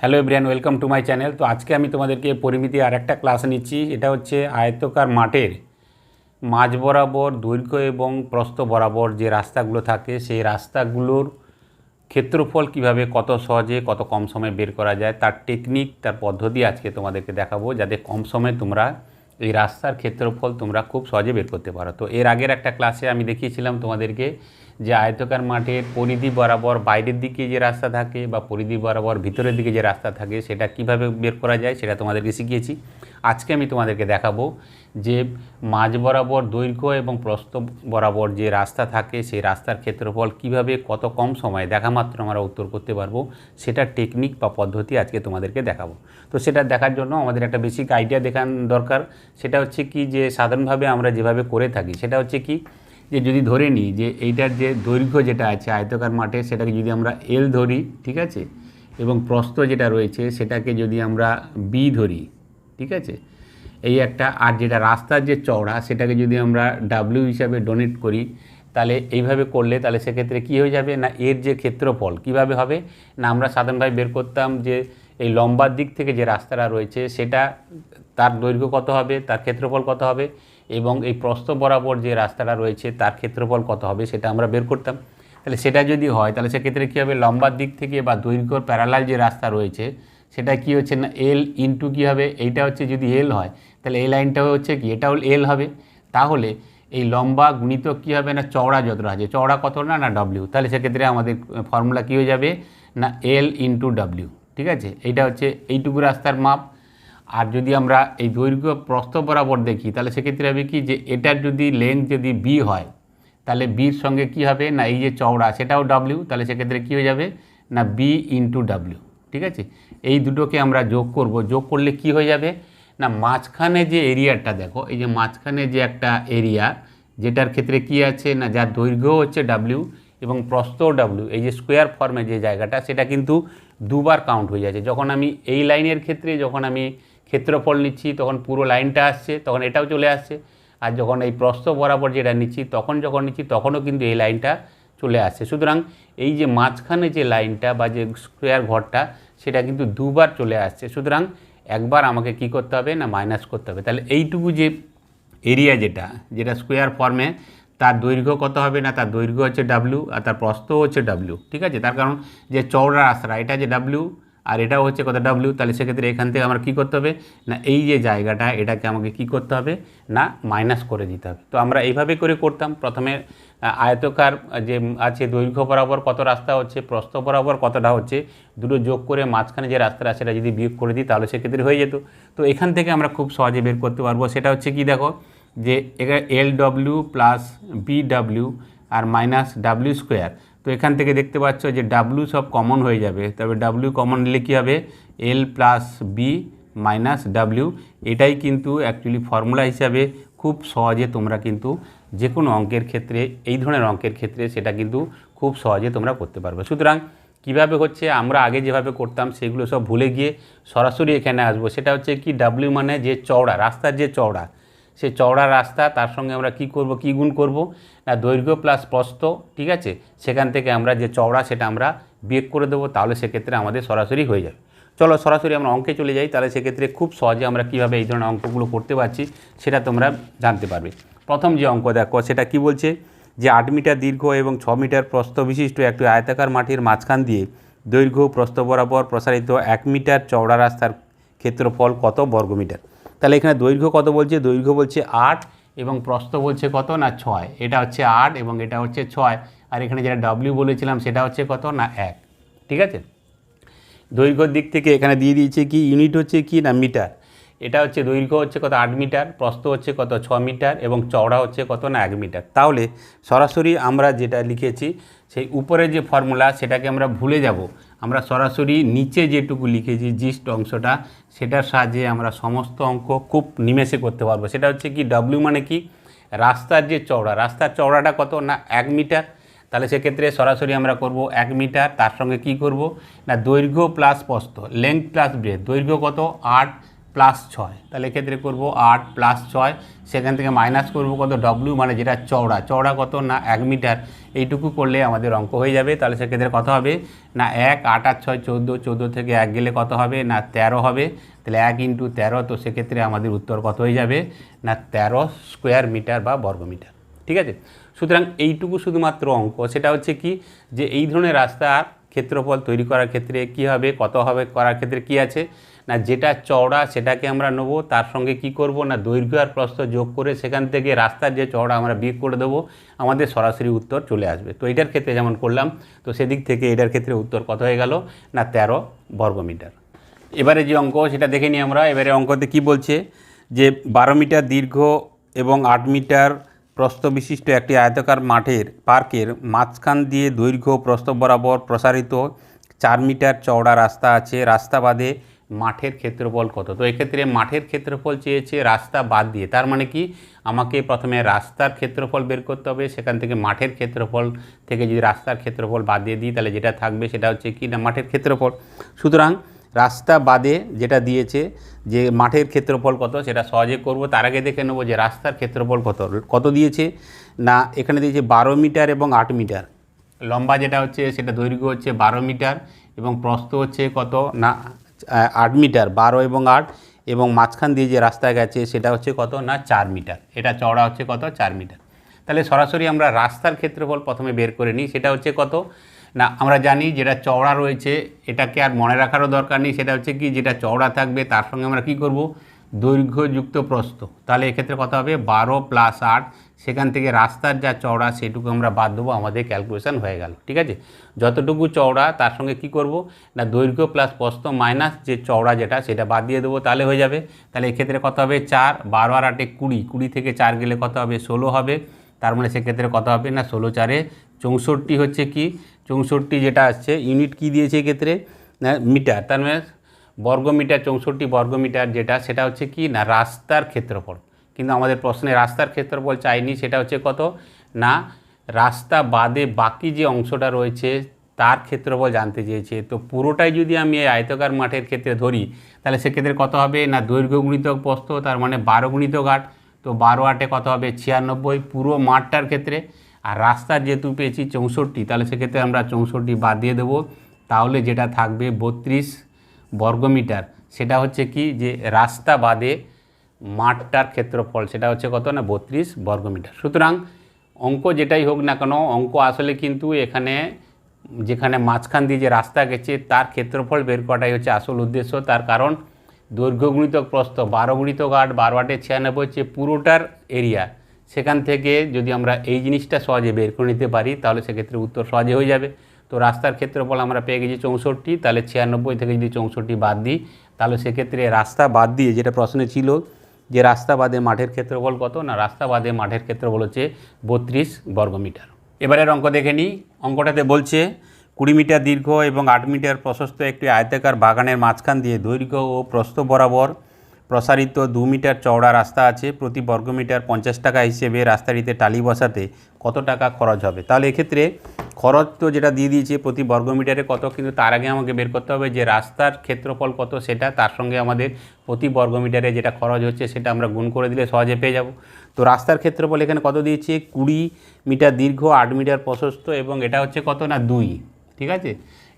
Hello everyone welcome to my channel তো আজকে আমি তোমাদেরকে পরিমিতি আর একটা ক্লাস নিচ্ছি। এটা হচ্ছে আয়তকার মাঠের মাঝ বরাবর দৈর্ঘ্য এবং প্রস্থ বরাবর যে রাস্তাগুলো থাকে, সেই রাস্তাগুলোর ক্ষেত্রফল কীভাবে কত সহজে, কত কম সময়ে বের করা যায়, তার টেকনিক তার পদ্ধতি আজকে তোমাদেরকে দেখাবো, যাতে কম সময়ে তোমরা এই রাস্তার ক্ষেত্রফল তোমরা খুব সহজে বের করতে পারো। তো এর আগের একটা ক্লাসে আমি দেখিয়েছিলাম তোমাদেরকে যে আয়তকার মাঠের পরিধি বরাবর বাইরের দিকে যে রাস্তা থাকে বা পরিধি বরাবর ভিতরের দিকে যে রাস্তা থাকে, সেটা কীভাবে বের করা যায় সেটা তোমাদেরকে শিখিয়েছি। আজকে আমি তোমাদেরকে দেখাবো যে মাঝ বরাবর দৈর্ঘ্য এবং প্রস্থ বরাবর যে রাস্তা থাকে, সেই রাস্তার ক্ষেত্রফল কীভাবে কত কম সময়ে, দেখা মাত্র আমরা উত্তর করতে পারব। সেটার টেকনিক বা পদ্ধতি আজকে তোমাদেরকে দেখাবো। তো সেটা দেখার জন্য আমাদের একটা বেসিক আইডিয়া দেখান দরকার। সেটা হচ্ছে কি যে সাধারণভাবে আমরা যেভাবে করে থাকি, সেটা হচ্ছে কি যে যদি ধরে নিই যে এইটার যে দৈর্ঘ্য যেটা আছে আয়তকার মাঠে, সেটাকে যদি আমরা এল ধরি, ঠিক আছে? এবং প্রস্থ যেটা রয়েছে, সেটাকে যদি আমরা বি ধরি, ঠিক আছে? এই একটা আর যেটা রাস্তার যে চওড়া, সেটাকে যদি আমরা ডাব্লিউ হিসাবে ডোনেট করি, তাহলে এইভাবে করলে তাহলে সেক্ষেত্রে কী হয়ে যাবে? না, এর যে ক্ষেত্রফল কীভাবে হবে? না, আমরা সাধারণভাবে বের করতাম যে এই লম্বার দিক থেকে যে রাস্তাটা রয়েছে, সেটা তার দৈর্ঘ্য কত হবে? তার ক্ষেত্রফল কত হবে? এবং এই প্রস্থ বরাবর যে রাস্তাটা রয়েছে, তার ক্ষেত্রফল কত হবে সেটা আমরা বের করতাম। তাহলে সেটা যদি হয়, তাহলে সেক্ষেত্রে কী হবে? লম্বার দিক থেকে বা দৈর্ঘ্যর প্যারালাল যে রাস্তা রয়েছে, সেটা কি হচ্ছে না? এল ইন্টু কী হবে? এইটা হচ্ছে যদি এল হয়, তাহলে এই লাইনটাও হচ্ছে কি? এটাও এল হবে। তাহলে এই লম্বা গুণিত কী হবে না? চওড়া যতটা আছে, চওড়া কত না না ডব্লিউ তাহলে সেক্ষেত্রে আমাদের ফর্মুলা কী হয়ে যাবে? না এল ইন্টু ডাব্লিউ ঠিক আছে? এইটা হচ্ছে এইটুকু রাস্তার মাপ। আর যদি আমরা এই দৈর্ঘ্য প্রস্থ বরাবর দেখি, তাহলে সেক্ষেত্রে হবে কি যে এটার যদি লেন্থ যদি বি হয়, তাহলে বির সঙ্গে কি হবে? না, এই যে চওড়া, সেটাও ডাব্লিউ তাহলে সেক্ষেত্রে কী হয়ে যাবে? না বি ইন্টু ডাব্লিউ ঠিক আছে? এই দুটোকে আমরা যোগ করব। যোগ করলে কি হয়ে যাবে? না, মাঝখানে যে এরিয়াটা দেখো, এই যে মাঝখানে যে একটা এরিয়া যেটার ক্ষেত্রে কি আছে? না, যার দৈর্ঘ্য হচ্ছে ডাব্লিউ এবং প্রস্থও ডাব্লিউ এই যে স্কোয়ার ফর্মে যে জায়গাটা, সেটা কিন্তু দুবার কাউন্ট হয়ে যাচ্ছে। যখন আমি এই লাইনের ক্ষেত্রে, যখন আমি ক্ষেত্রফল নিচ্ছি, তখন পুরো লাইনটা আসছে, তখন এটাও চলে আসছে। আর যখন এই প্রস্থ বরাবর যেটা নিচ্ছি, তখন যখন নিচ্ছি, তখনও কিন্তু এই লাইনটা চলে আসছে। সুতরাং এই যে মাঝখানে যে লাইনটা বা যে স্কোয়ার ঘরটা, সেটা কিন্তু দুবার চলে আসছে। সুতরাং একবার আমাকে কি করতে হবে না মাইনাস করতে হবে? তাহলে এইটুকু যে এরিয়া যেটা যেটা স্কোয়ার ফর্মে, তার দৈর্ঘ্য কত হবে না? তার দৈর্ঘ্য হচ্ছে ডাব্লিউ আর তার প্রস্থও হচ্ছে ডাব্লিউ ঠিক আছে? তার কারণ যে চওড়া রাস্তা এটা যে ডাব্লিউ আর এটাও হচ্ছে কত ডাব্লিউ তাহলে সেক্ষেত্রে এখান থেকে আমার কী করতে হবে? না, এই যে জায়গাটা, এটাকে আমাকে কি করতে হবে? না মাইনাস করে দিতে হবে। তো আমরা এইভাবে করে করতাম। প্রথমে আয়তকার যে আছে দৈর্ঘ্য বরাবর কত রাস্তা হচ্ছে, প্রস্থ বরাবর কতটা হচ্ছে, দুটো যোগ করে মাঝখানে যে রাস্তাটা সেটা যদি বিয়োগ করে দিই, তাহলে সেক্ষেত্রে হয়ে যেত। তো এখান থেকে আমরা খুব সহজে বের করতে পারব। সেটা হচ্ছে কি দেখো, যে L W plus B W আর মাইনাস ডাব্লিউ স্কোয়ার তো এখান থেকে দেখতে পাচ্ছ যে ডাব্লিউ সব কমন হয়ে যাবে। তবে ডাব্লিউ কমন নিলে কী হবে? L plus B minus W এটাই কিন্তু অ্যাকচুয়ালি ফর্মুলা হিসাবে খুব সহজে তোমরা কিন্তু যে কোনো অঙ্কের ক্ষেত্রে, এই ধরনের অঙ্কের ক্ষেত্রে সেটা কিন্তু খুব সহজে তোমরা করতে পারবে। সুতরাং কীভাবে হচ্ছে? আমরা আগে যেভাবে করতাম সেগুলো সব ভুলে গিয়ে সরাসরি এখানে আসব। সেটা হচ্ছে কি? ডাব্লিউ মানে যে চওড়া, রাস্তার যে চওড়া সেই চওড়া রাস্তা, তার সঙ্গে আমরা কি করব, কি গুণ করব? না, দৈর্ঘ্য প্লাস প্রস্থ, ঠিক আছে? সেখান থেকে আমরা যে চওড়া সেটা আমরা বিয়োগ করে দেবো, তাহলে সেক্ষেত্রে আমাদের সরাসরি হয়ে যাবে। চলো সরাসরি আমরা অঙ্কে চলে যাই, তাহলে সেক্ষেত্রে খুব সহজে আমরা কীভাবে এই ধরনের অঙ্কগুলো করতে পারছি, সেটা তোমরা জানতে পারবে। প্রথম যে অঙ্ক দেখো, সেটা কি বলছে? যে আট মিটার দীর্ঘ এবং ছ মিটার প্রস্থ বিশিষ্ট একটি আয়তাকার মাটির মাঝখান দিয়ে দৈর্ঘ্য প্রস্থ বরাবর প্রসারিত এক মিটার চওড়া রাস্তার ক্ষেত্রফল কত বর্গমিটার? তাহলে এখানে দৈর্ঘ্য কত বলছে? দৈর্ঘ্য বলছে আট এবং প্রস্থ বলছে কত না ছয়? এটা হচ্ছে আট এবং এটা হচ্ছে ছয়। আর এখানে যেটা ডাব্লিউ বলেছিলাম, সেটা হচ্ছে কত না এক। ঠিক আছে? দৈর্ঘ্যর দিক থেকে এখানে দিয়ে দিয়েছে কি? ইউনিট হচ্ছে কি না মিটার? এটা হচ্ছে দৈর্ঘ্য হচ্ছে কত আট মিটার, প্রস্থ হচ্ছে কত ছ মিটার এবং চওড়া হচ্ছে কত না এক মিটার। তাহলে সরাসরি আমরা যেটা লিখেছি, সেই উপরে যে ফর্মুলা সেটাকে আমরা ভুলে যাব। আমরা সরাসরি নিচে যেটুকু লিখেছি জিস্ট অংশটা, সেটার সাহায্যে আমরা সমস্ত অঙ্ক খুব নিমেষে করতে পারব। সেটা হচ্ছে কি ডব্লিউ মানে কি? রাস্তার যে চওড়া, রাস্তার চওড়াটা কত না এক মিটার? তাহলে সেক্ষেত্রে সরাসরি আমরা করব এক মিটার, তার সঙ্গে কি করব? না, দৈর্ঘ্য প্লাস প্রস্থ লেংথ প্লাস ব্রেথ দৈর্ঘ্য কত? আট প্লাস ছয়। তাহলে এক্ষেত্রে করব আট প্লাস ছয়, সেখান থেকে মাইনাস করব কত? ডব্লিউ মানে যেটা চওড়া। চওড়া কত না এক মিটার? এইটুকু করলে আমাদের অঙ্ক হয়ে যাবে। তাহলে সেক্ষেত্রে কত হবে? না এক, আট আট ছয়, চোদ্দ চোদ্দ থেকে এক গেলে কত হবে? না তেরো হবে। তাহলে এক ইন্টু তেরো, তো সেক্ষেত্রে আমাদের উত্তর কত হয়ে যাবে? না তেরো স্কোয়ার মিটার বা বর্গ মিটার। ঠিক আছে? সুতরাং এইটুকু শুধুমাত্র অঙ্ক। সেটা হচ্ছে কি? যে এই ধরনের রাস্তার ক্ষেত্রফল তৈরি করার ক্ষেত্রে কি হবে? কত হবে? করার ক্ষেত্রে কি আছে? না যেটা চওড়া সেটাকে আমরা নেব, তার সঙ্গে কি করব, না দৈর্ঘ্য আর প্রস্থ যোগ করে সেখান থেকে রাস্তার যে চওড়া আমরা বিয়োগ করে দেবো, আমাদের সরাসরি উত্তর চলে আসবে। তো এটার ক্ষেত্রে যেমন করলাম, তো সেদিক থেকে এটার ক্ষেত্রে উত্তর কত হয়ে গেল? না তেরো বর্গমিটার এবারে যে অঙ্ক, সেটা দেখে নিই আমরা। এবারে অঙ্কতে কি বলছে? যে বারো মিটার দীর্ঘ এবং আট মিটার প্রস্থ বিশিষ্ট একটি আয়তাকার মাঠের, পার্কের মাঝখান দিয়ে দৈর্ঘ্য প্রস্থ বরাবর প্রসারিত চার মিটার চওড়া রাস্তা আছে। রাস্তা বাদে মাঠের ক্ষেত্রফল কত? তো এক্ষেত্রে মাঠের ক্ষেত্রফল চেয়েছে রাস্তা বাদ দিয়ে। তার মানে কি? আমাকে প্রথমে রাস্তার ক্ষেত্রফল বের করতে হবে, সেখান থেকে মাঠের ক্ষেত্রফল থেকে যদি রাস্তার ক্ষেত্রফল বাদ দিয়ে দিই, তাহলে যেটা থাকবে সেটা হচ্ছে কি? না, মাঠের ক্ষেত্রফল। সুতরাং রাস্তা বাদে যেটা দিয়েছে যে মাঠের ক্ষেত্রফল কত, সেটা সহজে করব। তার আগে দেখে নেব যে রাস্তার ক্ষেত্রফল কত। কত দিয়েছে? না, এখানে দিয়েছে বারো মিটার এবং আট মিটার। লম্বা যেটা হচ্ছে, সেটা দৈর্ঘ্য হচ্ছে বারো মিটার এবং প্রস্থ হচ্ছে কত? না আট মিটার, বারো এবং আট এবং মাঝখান দিয়ে যে রাস্তা গেছে সেটা হচ্ছে কত? না, চার মিটার। এটা চওড়া হচ্ছে কত? চার মিটার। তাহলে সরাসরি আমরা রাস্তার ক্ষেত্রফল প্রথমে বের করে নিই, সেটা হচ্ছে কত? না, আমরা জানি যেটা চওড়া রয়েছে, এটাকে আর মনে রাখারও দরকার নেই, সেটা হচ্ছে কি, যেটা চওড়া থাকবে, তার সঙ্গে আমরা কি করব? দৈর্ঘ্যযুক্ত প্রস্থ। তাহলে এক্ষেত্রে কথা হবে? বারো প্লাস আট সেখান থেকে রাস্তার যা চওড়া, সেটুকু আমরা বাদ দেবো। আমাদের ক্যালকুলেশন হয়ে গেল, ঠিক আছে? যতটুকু চওড়া, তার সঙ্গে কি করব? না, দৈর্ঘ্য প্লাস প্রস্থ মাইনাস যে চওড়া যেটা, সেটা বাদ দিয়ে দেবো, তাহলে হয়ে যাবে। তাহলে এক্ষেত্রে কত হবে? চার, বারো আর আটে কুড়ি। কুড়ি থেকে চার গেলে কত হবে? ষোলো হবে। তার মানে সেক্ষেত্রে কত হবে? না, ষোলো চারে চৌষট্টি হচ্ছে কি? চৌষট্টি যেটা আসছে ইউনিট কি দিয়েছে এক্ষেত্রে? না মিটার তার মানে বর্গমিটার, চৌষট্টি বর্গমিটার যেটা, সেটা হচ্ছে কি? না, রাস্তার ক্ষেত্রফল। কিন্তু আমাদের প্রশ্নে রাস্তার ক্ষেত্রফল চাইনি, সেটা হচ্ছে কত? না, রাস্তা বাদে বাকি যে অংশটা রয়েছে, তার ক্ষেত্রফল জানতে চেয়েছে। তো পুরোটাই যদি আমি এই আয়তকার মাঠের ক্ষেত্রে ধরি, তাহলে সেক্ষেত্রে কত হবে? না, দৈর্ঘ্য গুণিতক প্রস্থ, তার মানে বারো গুণিতক আট। তো বারো আটে কত হবে? ছিয়ানব্বই। পুরো মাঠটার ক্ষেত্রে, আর রাস্তার যেহেতু পেয়েছি চৌষট্টি, তাহলে সেক্ষেত্রে আমরা চৌষট্টি বাদ দিয়ে দেবো। তাহলে যেটা থাকবে বত্রিশ বর্গমিটার। সেটা হচ্ছে কি? যে রাস্তা বাদে মাঠটার ক্ষেত্রফল, সেটা হচ্ছে কত না, বত্রিশ বর্গমিটার। সুতরাং অঙ্ক যেটাই হোক না কেন, অঙ্ক আসলে কিন্তু এখানে, যেখানে মাঝখান দিয়ে যে রাস্তা গেছে, তার ক্ষেত্রফল বের করাটাই হচ্ছে আসল উদ্দেশ্য। তার কারণ, দৈর্ঘ্য গুণিতক প্রস্থ, বারো গুণিতক আট, বারো আটে ছিয়ানব্বই হচ্ছে পুরোটার এরিয়া। সেখান থেকে যদি আমরা এই জিনিসটা সহজে বের করে নিতে পারি, তাহলে সেক্ষেত্রে উত্তর সহজে হয়ে যাবে। তো রাস্তার ক্ষেত্রফল আমরা পেয়ে গেছি চৌষট্টি, তাহলে ছিয়ানব্বই থেকে যদি চৌষট্টি বাদ দিই, তাহলে সেক্ষেত্রে রাস্তা বাদ দিয়ে যেটা প্রশ্নে ছিল যে রাস্তা বাদে মাঠের ক্ষেত্রফল কত? না, রাস্তা বাদে মাঠের ক্ষেত্রফল হচ্ছে বত্রিশ বর্গমিটার। এবারের অঙ্ক দেখে নিই। অঙ্কটাতে বলছে, কুড়ি মিটার দীর্ঘ এবং আট মিটার প্রশস্ত একটি আয়তাকার বাগানের মাঝখান দিয়ে দৈর্ঘ্য ও প্রস্থ বরাবর প্রসারিত দু মিটার চওড়া রাস্তা আছে, প্রতি বর্গমিটার পঞ্চাশ টাকা হিসেবে রাস্তাটিতে টালি বসাতে কত টাকা খরচ হবে? তাহলে এক্ষেত্রে খরচ তো যেটা দিয়ে দিয়েছে, প্রতি বর্গমিটারে কত, কিন্তু তার আগে আমাকে বের করতে হবে যে রাস্তার ক্ষেত্রফল কত, সেটা তার সঙ্গে আমাদের প্রতি বর্গমিটারে যেটা খরচ হচ্ছে সেটা আমরা গুণ করে দিলে সহজে পেয়ে যাব। তো রাস্তার ক্ষেত্রফল এখানে কত দিয়েছে? কুড়ি মিটার দীর্ঘ, আট মিটার প্রশস্ত, এবং এটা হচ্ছে কত না দুই, ঠিক আছে?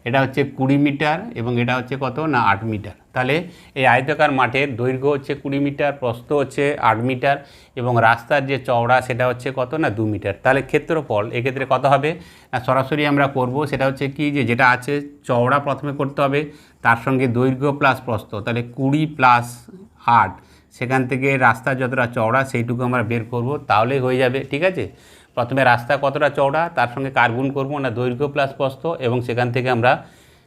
এটা হচ্ছে কুড়ি মিটার এবং এটা হচ্ছে কত না আট মিটার। তাহলে এই আয়তাকার মাঠের দৈর্ঘ্য হচ্ছে কুড়ি মিটার, প্রস্থ হচ্ছে আট মিটার এবং রাস্তার যে চওড়া সেটা হচ্ছে কত না দু মিটার। তাহলে ক্ষেত্রফল এক্ষেত্রে কত হবে? না, সরাসরি আমরা করব সেটা হচ্ছে কি যে যেটা আছে চওড়া প্রথমে করতে হবে, তার সঙ্গে দৈর্ঘ্য প্লাস প্রস্থ। তাহলে কুড়ি প্লাস আট, সেখান থেকে রাস্তা যতটা চওড়া সেইটুকু আমরা বের করব, তাহলেই হয়ে যাবে, ঠিক আছে? প্রথমে রাস্তা কতটা চওড়া, তার সঙ্গে কার গুণ করব না দৈর্ঘ্য প্লাস প্রস্থ এবং সেখান থেকে আমরা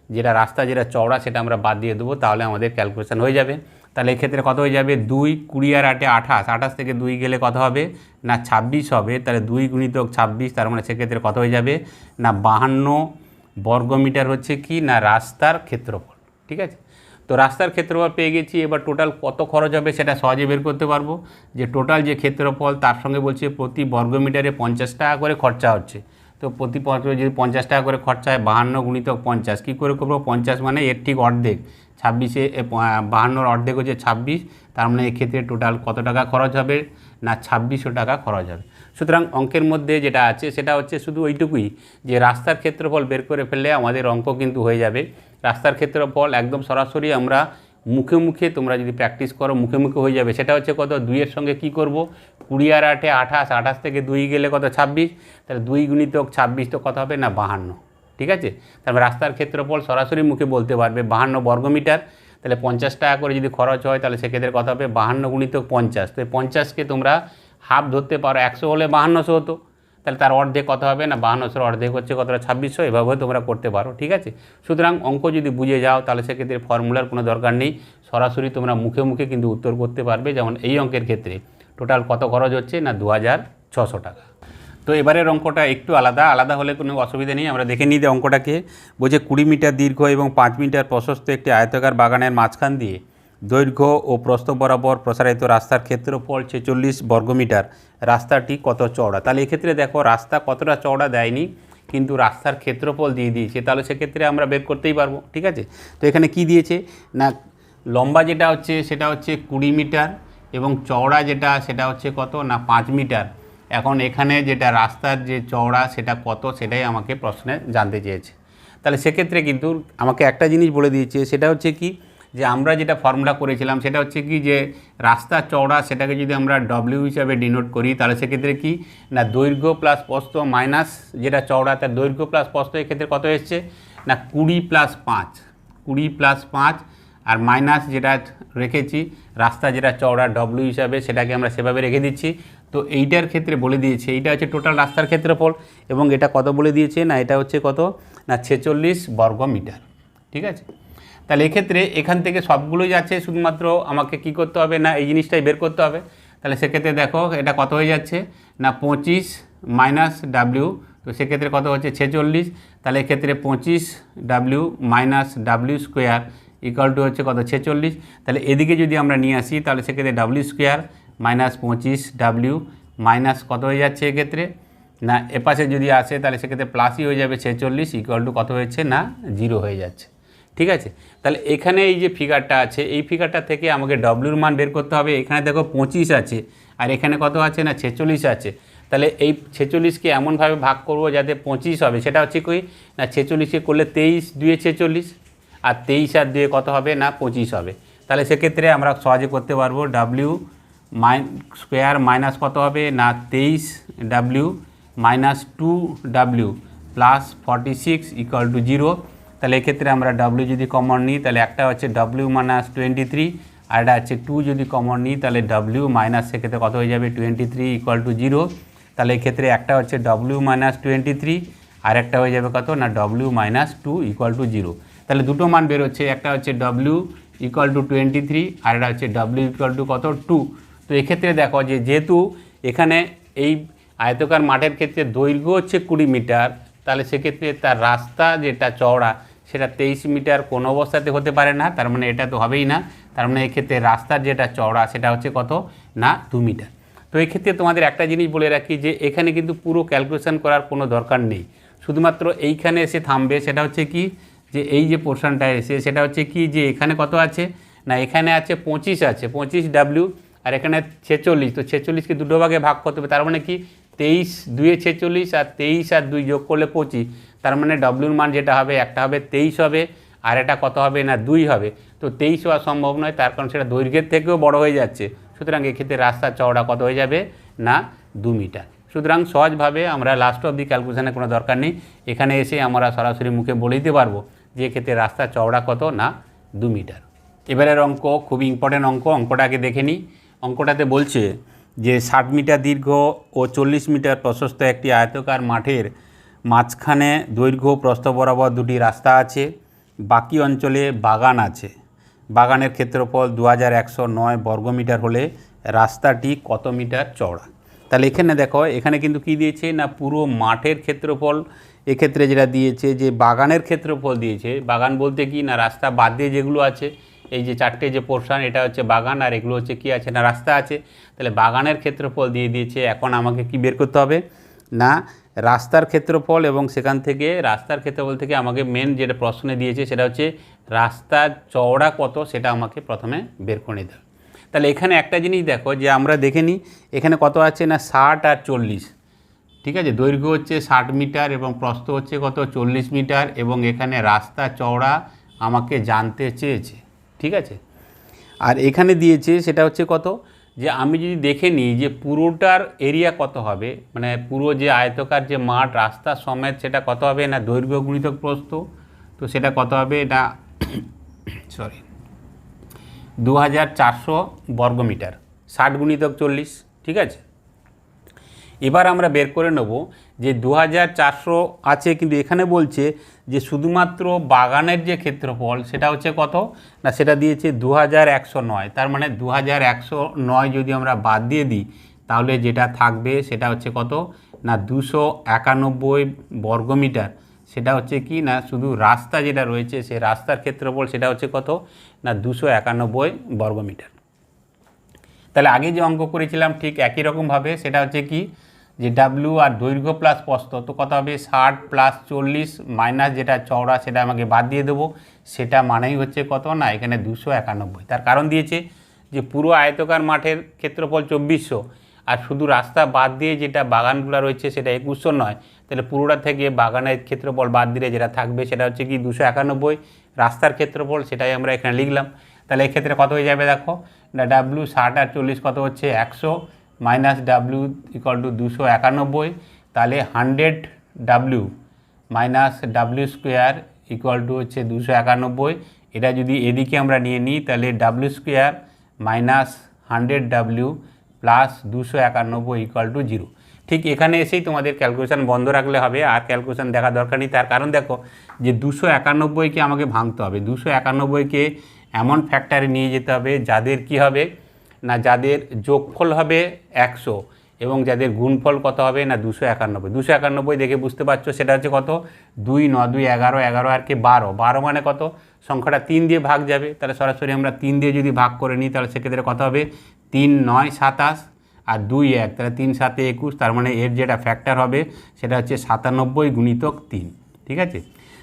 যেটা রাস্তা যেটা চওড়া সেটা আমরা বাদ দিয়ে দেবো, তাহলে আমাদের ক্যালকুলেশন হয়ে যাবে। তাহলে এক্ষেত্রে কত হয়ে যাবে? দুই কুড়ি আর আটে আঠাশ। আঠাশ থেকে দুই গেলে কত হবে? না, ছাব্বিশ হবে। তাহলে দুই গুণিতক ছাব্বিশ, তার মানে সেক্ষেত্রে কত হয়ে যাবে? না, বাহান্ন বর্গমিটার হচ্ছে কি? না, রাস্তার ক্ষেত্রফল। ঠিক আছে? তো রাস্তার ক্ষেত্রফল পেয়ে গেছি, এবার টোটাল কত খরচ হবে সেটা সহজে বের করতে পারব। যে টোটাল যে ক্ষেত্রফল, তার সঙ্গে বলছে প্রতি বর্গমিটারে পঞ্চাশ টাকা করে খরচা হচ্ছে। তো প্রতি যদি পঞ্চাশ টাকা করে খরচা হয়, বাহান্ন গুণিতক পঞ্চাশ, কী করে করব? পঞ্চাশ মানে এর ঠিক অর্ধেক। ছাব্বিশে বাহান্নর অর্ধেক হচ্ছে ছাব্বিশ, তার মানে এক্ষেত্রে টোটাল কত টাকা খরচ হবে? না, ছাব্বিশশো টাকা খরচ হবে। সুতরাং অঙ্কের মধ্যে যেটা আছে, সেটা হচ্ছে শুধু ওইটুকুই, যে রাস্তার ক্ষেত্রফল বের করে ফেললে আমাদের অঙ্ক কিন্তু হয়ে যাবে। রাস্তার ক্ষেত্রফল একদম সরাসরি আমরা মুখে মুখে তোমরা যদি প্র্যাকটিস করো, মুখে মুখে হয়ে যাবে। সেটা হচ্ছে কত? দুইয়ের সঙ্গে কি করব? কুড়ি আর আটে আঠাশ আঠাশ থেকে দুই গেলে কত? ছাব্বিশ। তাহলে দুই গুণিতক ছাব্বিশ তো কত হবে? না, বাহান্ন। ঠিক আছে? তারপর রাস্তার ক্ষেত্রফল সরাসরি মুখে বলতে পারবে। বাহান্ন বর্গমিটার। তাহলে পঞ্চাশ টাকা করে যদি খরচ হয়, তাহলে সেক্ষেত্রে কথা হবে? বাহান্ন গুণিতক পঞ্চাশ। তো পঞ্চাশকে তোমরা হাফ ধরতে পারো। একশো হলে বাহান্নশো হতো। তাহলে তার অর্ধেক কত হবে? না, বাহান্নশোর অর্ধেক হচ্ছে কতটা? ছাব্বিশশো এভাবেও তোমরা করতে পারো, ঠিক আছে? সুতরাং অঙ্ক যদি বুঝে যাও, তাহলে সেক্ষেত্রে ফর্মুলার কোনো দরকার নেই। সরাসরি তোমরা মুখে মুখে কিন্তু উত্তর করতে পারবে, যেমন এই অঙ্কের ক্ষেত্রে। টোটাল কত খরচ হচ্ছে? না দু টাকা। তো এবারের অঙ্কটা একটু আলাদা। আলাদা হলে কোনো অসুবিধা নেই। আমরা দেখে নিই যে অঙ্কটাকে। বলছে কুড়ি মিটার দীর্ঘ এবং পাঁচ মিটার প্রশস্ত একটি আয়তাকার বাগানের মাঝখান দিয়ে দৈর্ঘ্য ও প্রস্থ বরাবর প্রসারিত রাস্তার ক্ষেত্রফল ছেচল্লিশ বর্গমিটার। রাস্তাটি কত চওড়া? তাহলে এক্ষেত্রে দেখো, রাস্তা কতটা চওড়া দেয়নি, কিন্তু রাস্তার ক্ষেত্রফল দিয়ে দিয়েছে। তাহলে সেক্ষেত্রে আমরা বের করতেই পারব, ঠিক আছে? তো এখানে কি দিয়েছে? না, লম্বা যেটা হচ্ছে সেটা হচ্ছে কুড়ি মিটার এবং চওড়া যেটা সেটা হচ্ছে কত? না, পাঁচ মিটার। এখন এখানে যেটা রাস্তার যে চওড়া সেটা কত সেটাই আমাকে প্রশ্নে জানতে চেয়েছে। তাহলে সেক্ষেত্রে কিন্তু আমাকে একটা জিনিস বলে দিয়েছে, সেটা হচ্ছে কি যে আমরা যেটা ফর্মুলা করেছিলাম, সেটা হচ্ছে কি যে রাস্তা চওড়া সেটাকে যদি আমরা ডব্লিউ হিসাবে ডিনোট করি, তাহলে সেক্ষেত্রে কি? না, দৈর্ঘ্য প্লাস প্রস্থ মাইনাস যেটা চওড়া, তার দৈর্ঘ্য প্লাস প্রস্থ এক্ষেত্রে কত এসছে? না, কুড়ি প্লাস পাঁচ, কুড়ি প্লাস পাঁচ আর মাইনাস যেটা রেখেছি, রাস্তা যেটা চওড়া ডব্লিউ হিসাবে সেটাকে আমরা সেভাবে রেখে দিচ্ছি। তো এইটার ক্ষেত্রে বলে দিয়েছে, এইটা হচ্ছে টোটাল রাস্তার ক্ষেত্রফল এবং এটা কত বলে দিয়েছে? না, এটা হচ্ছে কত? না, ছেচল্লিশ বর্গ মিটার ঠিক আছে? তাহলে এক্ষেত্রে এখান থেকে সবগুলোই যাচ্ছে, শুধুমাত্র আমাকে কি করতে হবে না এই জিনিসটাই বের করতে হবে। তাহলে সেক্ষেত্রে দেখো এটা কত হয়ে যাচ্ছে? না পঁচিশ মাইনাস ডাব্লিউ, তো সেক্ষেত্রে কত হচ্ছে? ছেচল্লিশ। তাহলে এক্ষেত্রে পঁচিশ W minus W square equal to হচ্ছে কত? ছেচল্লিশ। তাহলে এদিকে যদি আমরা নিয়ে আসি, তাহলে সেক্ষেত্রে ডাব্লিউ স্কোয়ার মাইনাস পঁচিশ ডাব্লিউ মাইনাস কত হয়ে যাচ্ছে এক্ষেত্রে? না এপাশে যদি আসে, তাহলে সেক্ষেত্রে প্লাসই হয়ে যাবে ছেচল্লিশ ইকুয়াল টু কত হয়েছে? না, জিরো হয়ে যাচ্ছে। ঠিক আছে? তাহলে এখানে এই যে ফিগারটা আছে, এই ফিগারটা থেকে আমাকে ডব্লিউর মান বের করতে হবে। এখানে দেখো পঁচিশ আছে, আর এখানে কত আছে না? ছেচল্লিশ আছে। তাহলে এই ছেচল্লিশকে এমনভাবে ভাগ করব যাতে পঁচিশ হবে। সেটা হচ্ছে কই না, ছেচল্লিশকে করলে তেইশ দুয়ে ছেচল্লিশ, আর তেইশ আর দুয়ে কত হবে? না, পঁচিশ হবে। তাহলে সেক্ষেত্রে আমরা সহজে করতে পারব ডাব্লিউ মাই স্কোয়ার মাইনাস কত হবে? না, তেইশ W minus two W plus forty six equal to zero তাহলে এক্ষেত্রে আমরা ডাব্লিউ যদি কমন নিই, তাহলে একটা হচ্ছে ডাব্লিউ মাইনাস টোয়েন্টি থ্রি আর এটা হচ্ছে টু যদি কমন নিই, তাহলে ডাব্লিউ মাইনাস সেক্ষেত্রে কত হয়ে যাবে? Twenty three equal to zero তাহলে এক্ষেত্রে একটা হচ্ছে ডাব্লিউ মাইনাস টোয়েন্টি থ্রি আর একটা হয়ে যাবে কত? না W minus two equal to zero তাহলে দুটো মান বেরোচ্ছে, একটা হচ্ছে W equal to twenty three আর একটা হচ্ছে ডাব্লিউ ইকুয়াল টু কত? টু তো এক্ষেত্রে দেখো যে যেহেতু এখানে এই আয়তকার মাঠের ক্ষেত্রে দৈর্ঘ্য হচ্ছে কুড়ি মিটার তাহলে সেক্ষেত্রে তার রাস্তা যেটা চওড়া, সেটা তেইশ মিটার কোনো অবস্থাতে হতে পারে না, তার মানে এটা তো হবেই না। তার মানে এক্ষেত্রে রাস্তার যেটা চওড়া, সেটা হচ্ছে কত? না, দু মিটার। তো এই ক্ষেত্রে তোমাদের একটা জিনিস বলে রাখি যে, এখানে কিন্তু পুরো ক্যালকুলেশন করার কোনো দরকার নেই। শুধুমাত্র এইখানে এসে থামবে, সেটা হচ্ছে কি? যে এই যে পোর্শনটা এসে, সেটা হচ্ছে কি? যে এখানে কত আছে? না, এখানে আছে পঁচিশ আছে, পঁচিশ ডাব্লিউ আর এখানে ছেচল্লিশ। তো ছেচল্লিশকে দুটো ভাগে ভাগ করতে হবে, তার মানে কি? তেইশ, দুয়ে ছেচল্লিশ আর তেইশ আর দুই যোগ করলে পঁচিশ। তার মানে ডব্লিউর মান যেটা হবে, একটা হবে তেইশ হবে, আর এটা কত হবে না দুই হবে। তো তেইশ হওয়া সম্ভব নয়, তার কারণ সেটা দৈর্ঘ্যের থেকেও বড় হয়ে যাচ্ছে। সুতরাং এক্ষেত্রে রাস্তার চওড়া কত হয়ে যাবে? না, দু মিটার। সুতরাং সহজভাবে আমরা লাস্ট অব দি ক্যালকুলেশনের কোনো দরকার নেই। এখানে এসে আমরা সরাসরি মুখে বলে দিতে পারব যে এক্ষেত্রে রাস্তার চওড়া কত না দু মিটার। এবারের অঙ্ক, খুবই ইম্পর্টেন্ট অঙ্ক অঙ্কটাকে দেখে নিই। অঙ্কটাতে বলছে যে ষাট মিটার দীর্ঘ ও চল্লিশ মিটার প্রশস্ত একটি আয়তকার মাঠের মাঝখানে দৈর্ঘ্য প্রস্থ বরাবর দুটি রাস্তা আছে, বাকি অঞ্চলে বাগান আছে। বাগানের ক্ষেত্রফল দু হাজার একশো নয় হলে রাস্তাটি কত মিটার চওড়া? তাহলে এখানে দেখো, এখানে কিন্তু কি দিয়েছে না পুরো মাঠের ক্ষেত্রফল? এক্ষেত্রে যেটা দিয়েছে যে বাগানের ক্ষেত্রফল দিয়েছে, বাগান বলতে কি না রাস্তা বাদ দিয়ে যেগুলো আছে এই যে চারটে যে পোর্শন, এটা হচ্ছে বাগান, আর এগুলো হচ্ছে কি আছে না, রাস্তা আছে। তাহলে বাগানের ক্ষেত্রফল দিয়ে দিয়েছে, এখন আমাকে কি বের করতে হবে? না, রাস্তার ক্ষেত্রফল এবং সেখান থেকে, রাস্তার ক্ষেত্রফল থেকে আমাকে মেন যেটা প্রশ্নে দিয়েছে, সেটা হচ্ছে রাস্তার চওড়া কত, সেটা আমাকে প্রথমে বের করে নিতে হবে। তাহলে এখানে একটা জিনিস দেখো, যে আমরা দেখে নিই, এখানে কত আছে না, ষাট আর চল্লিশ। ঠিক আছে? দৈর্ঘ্য হচ্ছে ষাট মিটার এবং প্রস্থ হচ্ছে কত? চল্লিশ মিটার এবং এখানে রাস্তা চওড়া আমাকে জানতে চেয়েছে। ঠিক আছে? আর এখানে দিয়েছে সেটা হচ্ছে কত? যে আমি যদি দেখে নিই যে পুরোটার এরিয়া কত হবে মানে পুরো যে আয়তকার যে মাঠ রাস্তা সমেত সেটা কত হবে না দৈর্ঘ্য গুণিতক প্রস্থ? তো সেটা কত হবে? না সরি দু হাজার চারশো বর্গমিটার ষাট গুণিতক চল্লিশ ঠিক আছে? এবার আমরা বের করে নেব যে দু হাজার চারশো আছে কিন্তু এখানে বলছে যে শুধুমাত্র বাগানের যে ক্ষেত্রফল সেটা হচ্ছে কত? না, সেটা দিয়েছে দু নয়। তার মানে দু নয় যদি আমরা বাদ দিয়ে দিই, তাহলে যেটা থাকবে সেটা হচ্ছে কত? না, দুশো একানব্বই বর্গমিটার সেটা হচ্ছে কি? না, শুধু রাস্তা যেটা রয়েছে সে রাস্তার ক্ষেত্রফল সেটা হচ্ছে কত? না, দুশো একানব্বই বর্গমিটার তাহলে আগে যে অঙ্ক করেছিলাম ঠিক একই রকমভাবে সেটা হচ্ছে কি? যে ডাব্লু আর দৈর্ঘ্য প্লাস প্রস্থ, তো কত হবে? ষাট প্লাস চল্লিশ মাইনাস যেটা চওড়া, সেটা আমাকে বাদ দিয়ে দেবো। সেটা মানেই হচ্ছে কত? না, এখানে দুশো একানব্বই। তার কারণ দিয়েছে যে পুরো আয়তকার মাঠের ক্ষেত্রফল চব্বিশশো, আর শুধু রাস্তা বাদ দিয়ে যেটা বাগানগুলো রয়েছে, সেটা একুশশো নয়। তাহলে পুরোটা থেকে বাগানের ক্ষেত্রফল বাদ দিলে যেটা থাকবে, সেটা হচ্ছে কি দুশো একানব্বই। রাস্তার ক্ষেত্রফল, সেটাই আমরা এখানে লিখলাম। তাহলে এক্ষেত্রে কত হয়ে যাবে দেখো? ডাব্লু ষাট আর চল্লিশ কত হচ্ছে? একশো। মাইনাস ডাব্লু ইকাল টু দুশো একানব্বই, তাহলে hundred W minus W square equal to হচ্ছে দুশো একানব্বই। এটা যদি এদিকে আমরা নিয়ে নিই, তাহলে W square minus hundred W plus দুশো একানব্বই ইকুয়াল টু জিরো ঠিক এখানে এসেই তোমাদের ক্যালকুলেশন বন্ধ রাখলে হবে, আর ক্যালকুলেশন দেখা দরকার নেই তার। কারণ দেখো, যে দুশো একানব্বইকে আমাকে ভাঙতে হবে, দুশো একানব্বইকে এমন ফ্যাক্টরে নিয়ে যেতে হবে, যাদের কি হবে? না যাদের যোগফল হবে একশো এবং যাদের গুণফল কত হবে না দুশো একানব্বই। দুশো একানব্বই দেখে বুঝতে পারছ, সেটা হচ্ছে কত? দুই, ন, দুই, এগারো এগারো আর কি বারো। বারো মানে কত? সংখ্যাটা তিন দিয়ে ভাগ যাবে, তাহলে সরাসরি আমরা তিন দিয়ে যদি ভাগ করে নিই, তাহলে সেক্ষেত্রে কত হবে? তিন, নয়, সাতাশ আর দুই, এক। তাহলে তিন, সাতে একুশ, তার মানে এর যেটা ফ্যাক্টর হবে, সেটা হচ্ছে সাতানব্বই গুণিতক তিন। ঠিক আছে?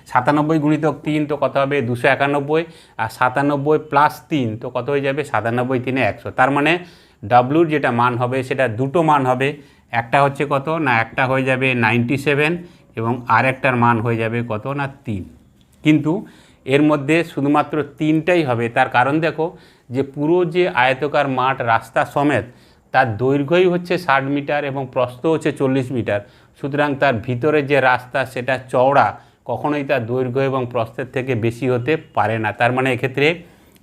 সাতানব্বই গুণিতক তিন তো কত হবে? দুশো একানব্বই। আর সাতানব্বই প্লাস তিন তো কত হয়ে যাবে? সাতানব্বই তিনে একশো। তার মানে ডাব্লুর যেটা মান হবে, সেটা দুটো মান হবে। একটা হচ্ছে কত? না, একটা হয়ে যাবে নাইনটি সেভেন এবং আর একটার মান হয়ে যাবে কত? না, তিন। কিন্তু এর মধ্যে শুধুমাত্র তিনটাই হবে। তার কারণ দেখো যে পুরো যে আয়তকার মাঠ রাস্তা সমেত, তার দৈর্ঘ্যই হচ্ছে ষাট মিটার এবং প্রস্থ হচ্ছে চল্লিশ মিটার। সুতরাং তার ভিতরে যে রাস্তা, সেটা চওড়া। কখনোই তার দৈর্ঘ্য এবং প্রস্থের থেকে বেশি হতে পারে না। তার মানে এক্ষেত্রে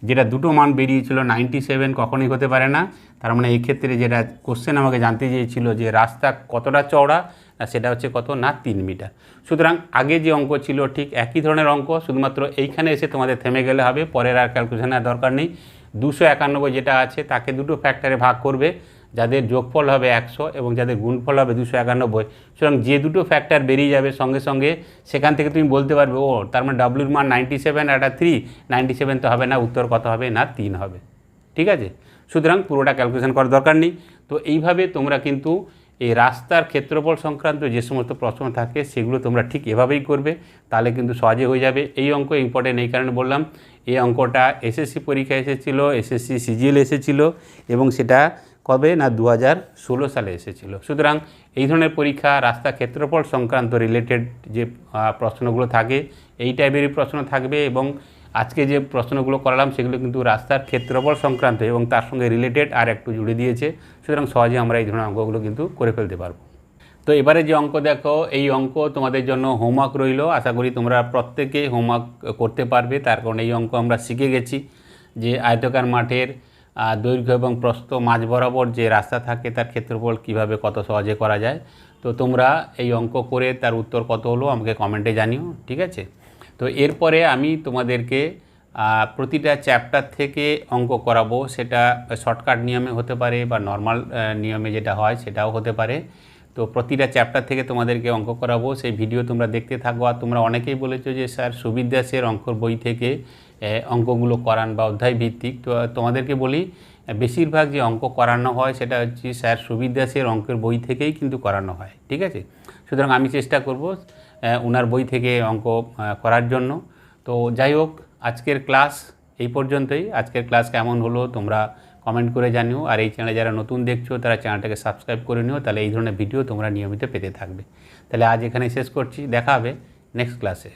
যেটা দুটো মান বেরিয়েছিল নাইনটি সেভেন কখনোই হতে পারে না। তার মানে এই ক্ষেত্রে যেটা কোশ্চেন আমাকে জানতে চেয়েছিল যে রাস্তা কতটা চওড়া না সেটা হচ্ছে কত না তিন মিটার। সুতরাং আগে যে অঙ্ক ছিল ঠিক একই ধরনের অঙ্ক, শুধুমাত্র এইখানে এসে তোমাদের থেমে গেলে হবে, পরের আর ক্যালকুলেশনের দরকার নেই। দুশো একানব্বই যেটা আছে তাকে দুটো ফ্যাক্টরে ভাগ করবে। যাদের যোগফল হবে একশো এবং যাদের গুণফল হবে দুশো একানব্বই। সুতরাং যে দুটো ফ্যাক্টর বেরিয়ে যাবে সঙ্গে সঙ্গে, সেখান থেকে তুমি বলতে পারবে, ও, তার মানে ডাব্লুর মান নাইনটি সেভেন একটা থ্রি নাইনটি সেভেন তো হবে না, উত্তর কত হবে না, তিন হবে। ঠিক আছে? সুতরাং পুরোটা ক্যালকুলেশন করার দরকার নেই। তো এইভাবে তোমরা কিন্তু এই রাস্তার ক্ষেত্রফল সংক্রান্ত যে সমস্ত প্রশ্ন থাকে, সেগুলো তোমরা ঠিক এভাবেই করবে, তাহলে কিন্তু সহজে হয়ে যাবে। এই অঙ্ক ইম্পর্টেন্ট এই কারণে বললাম, এই অঙ্কটা এসএসসি পরীক্ষায় এসেছিল এসএসসি সিজিএল এসেছিল, এবং সেটা কবে না দু হাজার ষোলো সালে এসেছিল? সুতরাং এই ধরনের পরীক্ষা, রাস্তা ক্ষেত্রফল সংক্রান্ত রিলেটেড যে প্রশ্নগুলো থাকে, এই টাইপেরই প্রশ্ন থাকবে এবং আজকে যে প্রশ্নগুলো করালাম সেগুলো কিন্তু রাস্তার ক্ষেত্রফল সংক্রান্ত এবং তার সঙ্গে রিলেটেড আর একটু জুড়ে দিয়েছে। সুতরাং সহজে আমরা এই ধরনের অঙ্কগুলো কিন্তু করে ফেলতে পারব। তো এবারে যে অঙ্ক দেখো, এই অঙ্ক তোমাদের জন্য হোমওয়ার্ক রইল। আশা করি তোমরা প্রত্যেকে হোমওয়ার্ক করতে পারবে। তার কারণে এই অঙ্ক আমরা শিখে গেছি যে আয়তকার মাঠের দৈর্ঘ্য এবং প্রস্থ মাঝ বরাবর যে রাস্তা থাকে তার ক্ষেত্রফল কীভাবে কত সহজে করা যায়। তো তোমরা এই অঙ্ক করে তার উত্তর কত হলো আমাকে কমেন্টে জানিও, ঠিক আছে? তো এরপরে আমি তোমাদেরকে প্রতিটা চ্যাপ্টার থেকে অঙ্ক করাবো। সেটা শর্টকাট নিয়মে হতে পারে বা নর্মাল নিয়মে যেটা হয় সেটাও হতে পারে। তো প্রতিটা চ্যাপ্টার থেকে তোমাদেরকে অঙ্ক করাবো। সেই ভিডিও তোমরা দেখতে থাকো। আর তোমরা অনেকেই বলেছ যে, স্যার, সুবিদ্যাসের অঙ্কর বই থেকে অঙ্কগুলো করান বা অধ্যায় ভিত্তিক। তো তোমাদেরকে বলি বেশিরভাগ যে অঙ্ক করানো হয়, সেটা হচ্ছে, স্যার সুবিদাসের অঙ্কের বই থেকেই কিন্তু করানো হয়। ঠিক আছে? সুতরাং আমি চেষ্টা করব ওনার বই থেকে অঙ্ক করার জন্য। তো যাই হোক, আজকের ক্লাস এই পর্যন্তই। আজকের ক্লাস কেমন হলো, তোমরা কমেন্ট করে জানিও। আর এই চ্যানেলে যারা নতুন দেখছ, তারা চ্যানেলটাকে সাবস্ক্রাইব করে নিও। তাহলে এই ধরনের ভিডিও তোমরা নিয়মিত পেতে থাকবে। তাহলে আজ এখানে শেষ করছি। দেখা হবে নেক্সট ক্লাসে